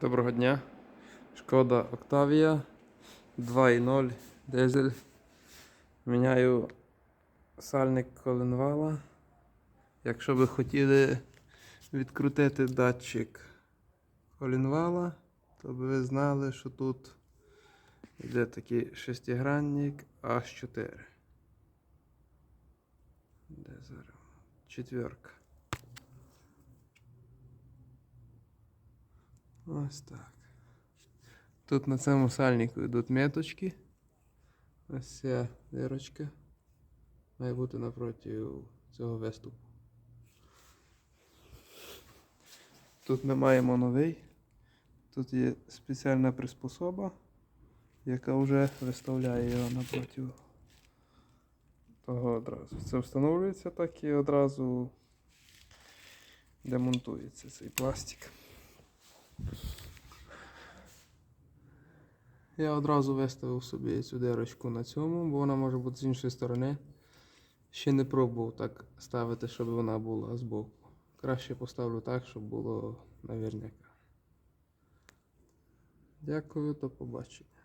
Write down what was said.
Доброго дня. Шкода Octavia 2.0 дизель. Міняю сальник коленвала. Якщо ви хотіли відкрутити датчик коленвала, то би ви знали, що тут йде такий шестигранник H4. Де зараз? Четверка. Ось так. Тут на цьому сальнику йдуть меточки. Ось ця дирочка. Має бути напроти цього виступу. Тут ми маємо новий. Тут є спеціальна приспособа, яка вже виставляє його напроти того одразу. Це встановлюється так і одразу демонтується цей пластик. Я одразу виставив собі цю дирочку на цьому, бо вона може бути з іншої сторони. Ще не пробував так ставити, щоб вона була збоку. Краще поставлю так, щоб було наверняка. Дякую, до побачення.